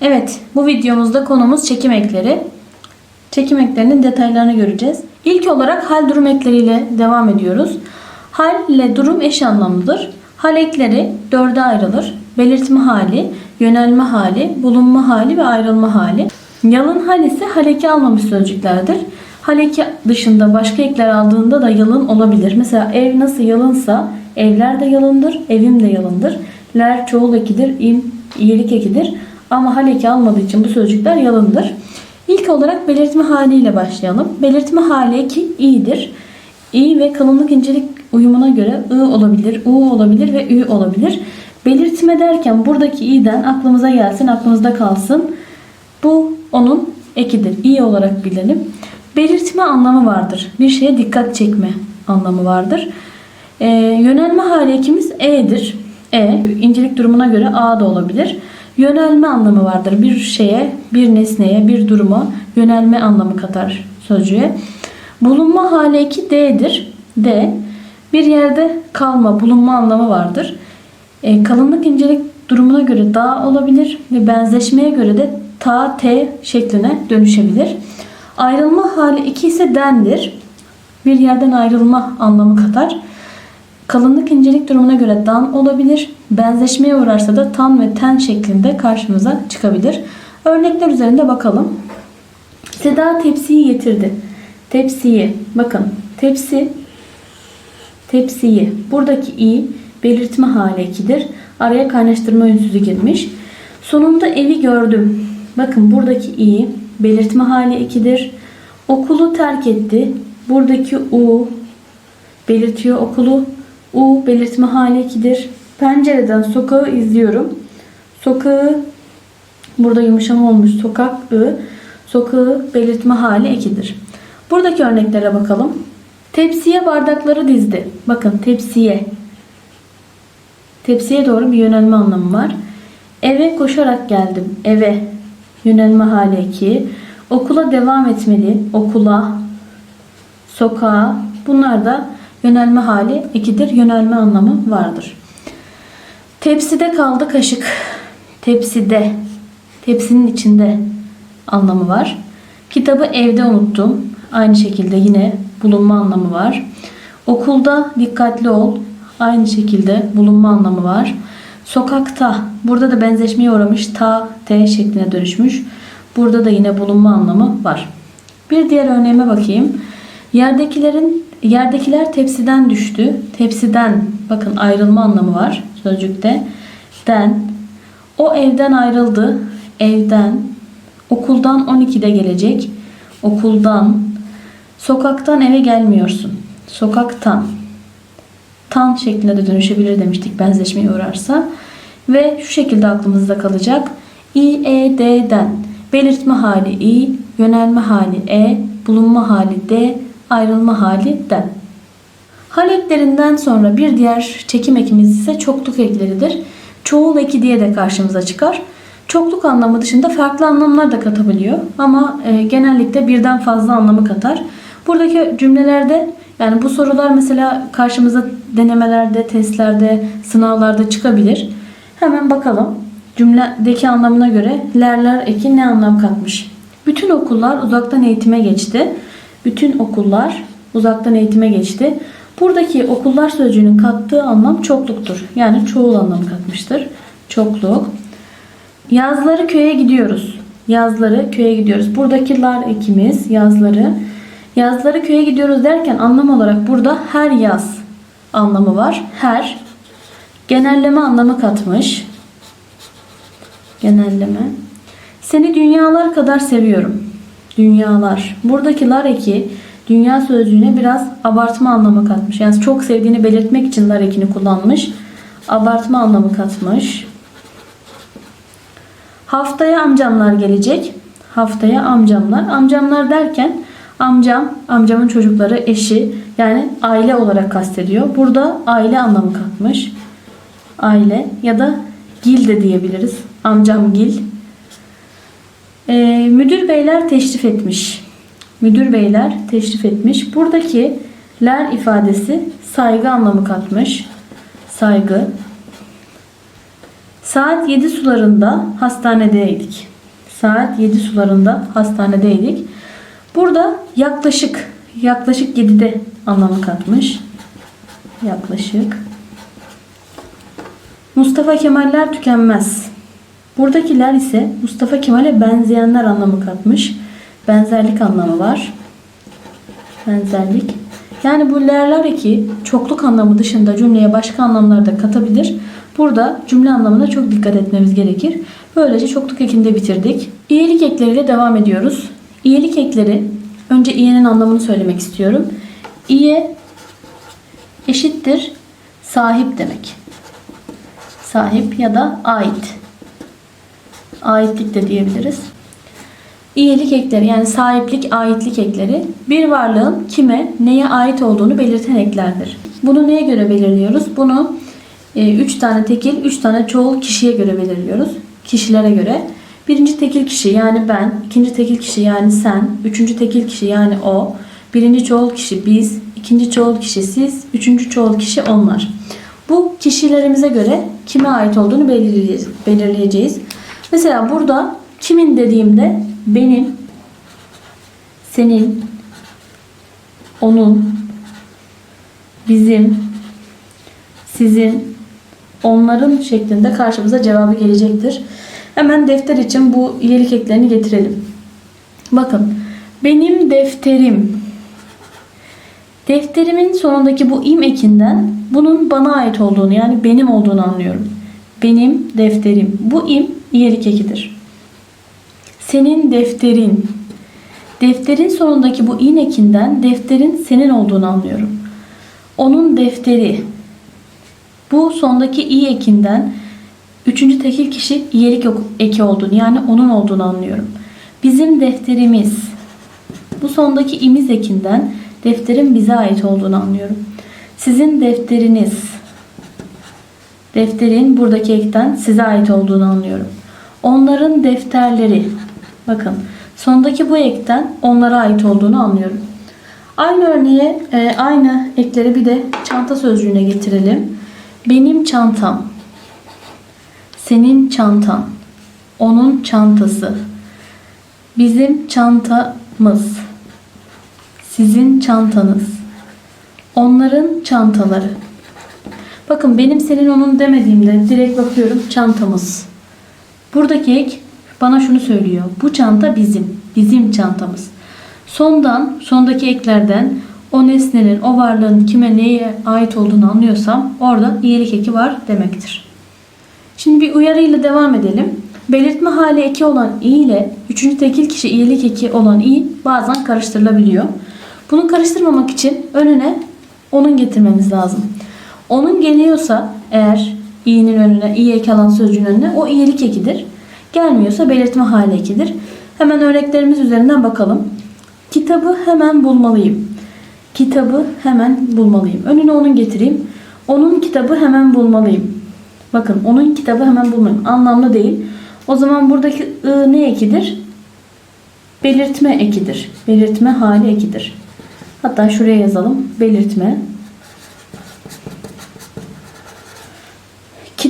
Evet, bu videomuzda konumuz çekim ekleri. Çekim eklerinin detaylarını göreceğiz. İlk olarak hal durum ekleriyle devam ediyoruz. Hal ile durum eş anlamlıdır. Hal ekleri dörde ayrılır. Belirtme hali, yönelme hali, bulunma hali ve ayrılma hali. Yalın hal ise hal almamış sözcüklerdir. Hal eki dışında başka ekler aldığında da yalın olabilir. Mesela ev nasıl yalınsa evler de yalındır, evim de yalındır. Ler çoğul ekidir, im iyilik ekidir. Ama hal eki almadığı için bu sözcükler yalındır. İlk olarak belirtme haliyle başlayalım. Belirtme hali eki i'dir. İ ve kalınlık incelik uyumuna göre ı olabilir, u olabilir ve ü olabilir. Belirtme derken buradaki i'den aklımıza gelsin, aklımızda kalsın. Bu onun ekidir. İ olarak bilelim. Belirtme anlamı vardır. Bir şeye dikkat çekme anlamı vardır. Ee, yönelme hali ekimiz e'dir. E, incelik durumuna göre a da olabilir. Yönelme anlamı vardır. Bir şeye, bir nesneye, bir duruma yönelme anlamı katar sözcüğe. Bulunma hali eki D'dir. D. Bir yerde kalma, bulunma anlamı vardır. E, kalınlık incelik durumuna göre dağ olabilir ve benzeşmeye göre de ta, t şekline dönüşebilir. Ayrılma hali iki ise dendir. Bir yerden ayrılma anlamı katar. Kalınlık incelik durumuna göre dan olabilir. Benzeşmeye uğrarsa da tan ve ten şeklinde karşımıza çıkabilir. Örnekler üzerinde bakalım. Seda tepsiyi getirdi. Tepsiyi. Bakın tepsi tepsiyi. Buradaki i belirtme hali ekidir. Araya kaynaştırma ünsüzü girmiş. Sonunda evi gördüm. Bakın buradaki i belirtme hali ekidir. Okulu terk etti. Buradaki u belirtiyor okulu. U belirtme hali ekidir. Pencereden sokağı izliyorum. Sokağı burada yumuşama olmuş sokak ı. Sokağı belirtme hali ekidir. Buradaki örneklere bakalım. Tepsiye bardakları dizdi. Bakın tepsiye. Tepsiye doğru bir yönelme anlamı var. Eve koşarak geldim. Eve yönelme hali eki. Okula devam etmeli. Okula. Sokağa. Bunlar da yönelme hali ekidir. Yönelme anlamı vardır. Tepside kaldı kaşık. Tepside. Tepsinin içinde anlamı var. Kitabı evde unuttum. Aynı şekilde yine bulunma anlamı var. Okulda dikkatli ol. Aynı şekilde bulunma anlamı var. Sokakta. Burada da benzeşmeye uğramış. Ta, t şekline dönüşmüş. Burada da yine bulunma anlamı var. Bir diğer örneğime bakayım. Yerdekilerin yerdekiler tepsiden düştü. Tepsiden bakın ayrılma anlamı var sözcükte. Den. O evden ayrıldı. Evden. Okuldan 12'de gelecek. Okuldan. Sokaktan eve gelmiyorsun. Sokaktan. Tan şeklinde de dönüşebilir demiştik benzeşmeye uğrarsa. Ve şu şekilde aklımızda kalacak. İ, E, D'den. Belirtme hali İ, yönelme hali E, bulunma hali D, ayrılma hali den. Hal eklerinden sonra bir diğer çekim ekimiz ise çokluk ekleridir. Çoğul eki diye de karşımıza çıkar. Çokluk anlamı dışında farklı anlamlar da katabiliyor ama e, genellikle birden fazla anlamı katar. Buradaki cümlelerde yani bu sorular mesela karşımıza denemelerde, testlerde, sınavlarda çıkabilir. Hemen bakalım cümledeki anlamına göre lerler eki ne anlam katmış? Bütün okullar uzaktan eğitime geçti. Bütün okullar uzaktan eğitime geçti. Buradaki okullar sözcüğünün kattığı anlam çokluktur. Yani çoğul anlamı katmıştır. Çokluk. Yazları köye gidiyoruz. Yazları köye gidiyoruz. Buradaki lar ekimiz yazları. Yazları köye gidiyoruz derken anlam olarak burada her yaz anlamı var. Her genelleme anlamı katmış. Genelleme. Seni dünyalar kadar seviyorum. Dünyalar. Buradaki lar eki dünya sözcüğüne biraz abartma anlamı katmış. Yani çok sevdiğini belirtmek için lar ekini kullanmış. Abartma anlamı katmış. Haftaya amcamlar gelecek. Haftaya amcamlar. Amcamlar derken amcam, amcamın çocukları, eşi yani aile olarak kastediyor. Burada aile anlamı katmış. Aile ya da gil de diyebiliriz. Amcam gil. Ee, müdür beyler teşrif etmiş. Müdür beyler teşrif etmiş. Buradaki ler ifadesi saygı anlamı katmış. Saygı. Saat 7 sularında hastanedeydik. Saat 7 sularında hastanedeydik. Burada yaklaşık yaklaşık 7'de anlamı katmış. Yaklaşık. Mustafa Kemaller tükenmez. Buradakiler ise Mustafa Kemal'e benzeyenler anlamı katmış. Benzerlik anlamı var. Benzerlik. Yani bu lerler eki çokluk anlamı dışında cümleye başka anlamlar da katabilir. Burada cümle anlamına çok dikkat etmemiz gerekir. Böylece çokluk ekini de bitirdik. İyilik ekleriyle devam ediyoruz. İyilik ekleri önce iyenin anlamını söylemek istiyorum. İye eşittir sahip demek. Sahip ya da ait. Aitlik de diyebiliriz. İyilik ekleri yani sahiplik, aitlik ekleri bir varlığın kime, neye ait olduğunu belirten eklerdir. Bunu neye göre belirliyoruz? Bunu 3 tane tekil, 3 tane çoğul kişiye göre belirliyoruz. Kişilere göre. Birinci tekil kişi yani ben, ikinci tekil kişi yani sen, üçüncü tekil kişi yani o, birinci çoğul kişi biz, ikinci çoğul kişi siz, üçüncü çoğul kişi onlar. Bu kişilerimize göre kime ait olduğunu belirleyeceğiz. Mesela burada kimin dediğimde benim, senin, onun, bizim, sizin, onların şeklinde karşımıza cevabı gelecektir. Hemen defter için bu iyilik eklerini getirelim. Bakın benim defterim. Defterimin sonundaki bu im ekinden bunun bana ait olduğunu yani benim olduğunu anlıyorum. Benim defterim. Bu im iyilik ekidir. Senin defterin. Defterin sonundaki bu in ekinden defterin senin olduğunu anlıyorum. Onun defteri. Bu sondaki i ekinden üçüncü tekil kişi iyilik eki olduğunu yani onun olduğunu anlıyorum. Bizim defterimiz. Bu sondaki imiz ekinden defterin bize ait olduğunu anlıyorum. Sizin defteriniz. Defterin buradaki ekten size ait olduğunu anlıyorum. Onların defterleri. Bakın sondaki bu ekten onlara ait olduğunu anlıyorum. Aynı örneğe e, aynı ekleri bir de çanta sözcüğüne getirelim. Benim çantam. Senin çantan. Onun çantası. Bizim çantamız. Sizin çantanız. Onların çantaları. Bakın benim senin onun demediğimde direkt bakıyorum çantamız. Buradaki ek bana şunu söylüyor. Bu çanta bizim. Bizim çantamız. Sondan, sondaki eklerden o nesnenin, o varlığın kime neye ait olduğunu anlıyorsam orada iyilik eki var demektir. Şimdi bir uyarıyla devam edelim. Belirtme hali eki olan i ile üçüncü tekil kişi iyilik eki olan i bazen karıştırılabiliyor. Bunu karıştırmamak için önüne onun getirmemiz lazım. Onun geliyorsa eğer i'nin önüne, i eki alan sözcüğün önüne o iyilik ekidir. Gelmiyorsa belirtme hali ekidir. Hemen örneklerimiz üzerinden bakalım. Kitabı hemen bulmalıyım. Kitabı hemen bulmalıyım. Önüne onun getireyim. Onun kitabı hemen bulmalıyım. Bakın onun kitabı hemen bulmalıyım. Anlamlı değil. O zaman buradaki ı ne ekidir? Belirtme ekidir. Belirtme hali ekidir. Hatta şuraya yazalım. Belirtme.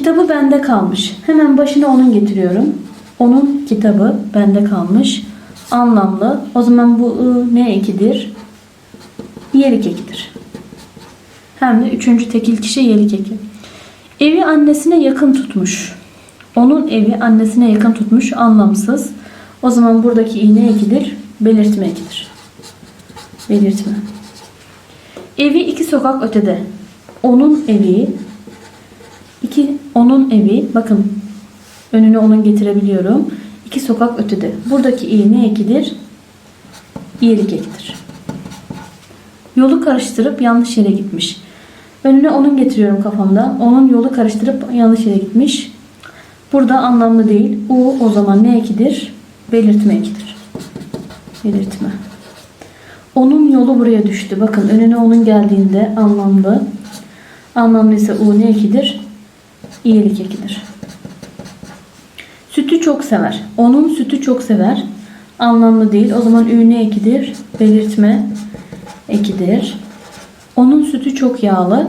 Kitabı bende kalmış. Hemen başına onun getiriyorum. Onun kitabı bende kalmış. Anlamlı. O zaman bu ı ne ekidir? Yelik ekidir. Hem de üçüncü tekil kişi yelik eki. Evi annesine yakın tutmuş. Onun evi annesine yakın tutmuş. Anlamsız. O zaman buradaki i ne ekidir? Belirtme ekidir. Belirtme. Evi iki sokak ötede. Onun evi iki onun evi bakın önüne onun getirebiliyorum. İki sokak ötede. Buradaki i ne ekidir? İyilik ekidir. Yolu karıştırıp yanlış yere gitmiş. Önüne onun getiriyorum kafamda. Onun yolu karıştırıp yanlış yere gitmiş. Burada anlamlı değil. U o zaman ne ekidir? Belirtme ekidir. Belirtme. Onun yolu buraya düştü. Bakın önüne onun geldiğinde anlamlı. Anlamlı ise U ne ekidir? İyilik ekidir. Sütü çok sever. Onun sütü çok sever. Anlamlı değil. O zaman ü ekidir? Belirtme ekidir. Onun sütü çok yağlı.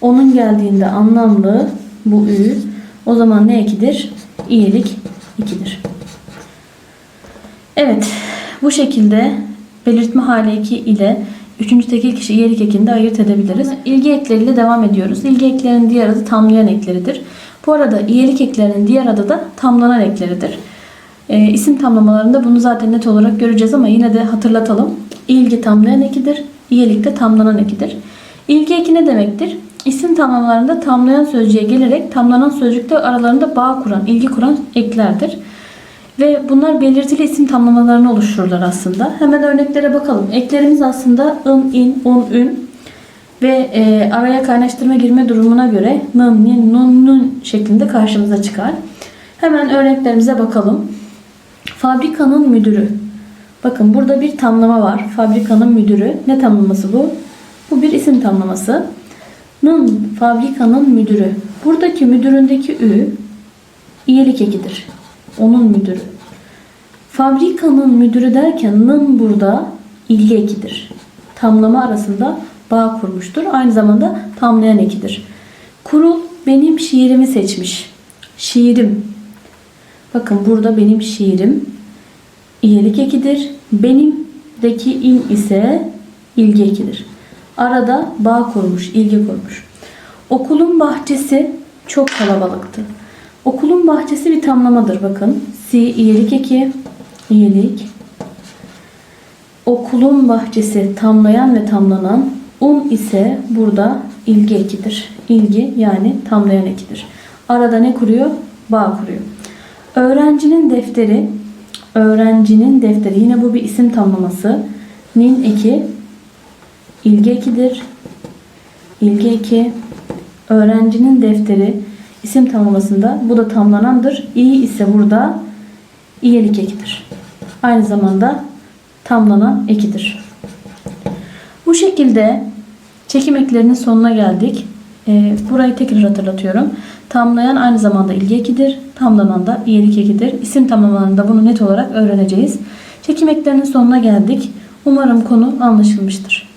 Onun geldiğinde anlamlı bu ü. O zaman ne ekidir? İyilik 2'dir. Evet, bu şekilde belirtme hali eki ile üçüncü tekil kişi iyilik ekini de ayırt edebiliriz. İlgi ekleriyle devam ediyoruz. İlgi eklerinin diğer adı tamlayan ekleridir. Bu arada iyilik eklerinin diğer adı da tamlanan ekleridir. E, isim tamlamalarında bunu zaten net olarak göreceğiz ama yine de hatırlatalım. İlgi tamlayan ekidir, iyilik de tamlanan ekidir. İlgi eki ne demektir? İsim tamlamalarında tamlayan sözcüğe gelerek tamlanan sözcükte aralarında bağ kuran, ilgi kuran eklerdir. Ve bunlar belirtili isim tamlamalarını oluştururlar aslında. Hemen örneklere bakalım. Eklerimiz aslında ın, in, un, ün ve e, araya kaynaştırma girme durumuna göre nın, nin, nun, nun şeklinde karşımıza çıkar. Hemen örneklerimize bakalım. Fabrikanın müdürü. Bakın burada bir tamlama var. Fabrikanın müdürü. Ne tamlaması bu? Bu bir isim tamlaması. Nın fabrikanın müdürü. Buradaki müdüründeki ü iyilik ekidir. Onun müdürü. Fabrikanın müdürü derken nın burada ilgi ekidir. Tamlama arasında bağ kurmuştur. Aynı zamanda tamlayan ekidir. Kurul benim şiirimi seçmiş. Şiirim. Bakın burada benim şiirim iyilik ekidir. Benimdeki in ise ilgi ekidir. Arada bağ kurmuş, ilgi kurmuş. Okulun bahçesi çok kalabalıktı. Okulun bahçesi bir tamlamadır bakın. Si iyilik eki, iyilik. Okulun bahçesi tamlayan ve tamlanan. Un ise burada ilgi ekidir. İlgi yani tamlayan ekidir. Arada ne kuruyor? Bağ kuruyor. Öğrencinin defteri, öğrencinin defteri yine bu bir isim tamlaması. Nin eki ilgi ekidir. İlgi eki öğrencinin defteri isim tamlamasında bu da tamlanandır. İyi ise burada iyilik ekidir. Aynı zamanda tamlanan ekidir. Bu şekilde çekim eklerinin sonuna geldik. Ee, burayı tekrar hatırlatıyorum. Tamlayan aynı zamanda ilgi ekidir. Tamlanan da iyilik ekidir. İsim tamlamalarında bunu net olarak öğreneceğiz. Çekim eklerinin sonuna geldik. Umarım konu anlaşılmıştır.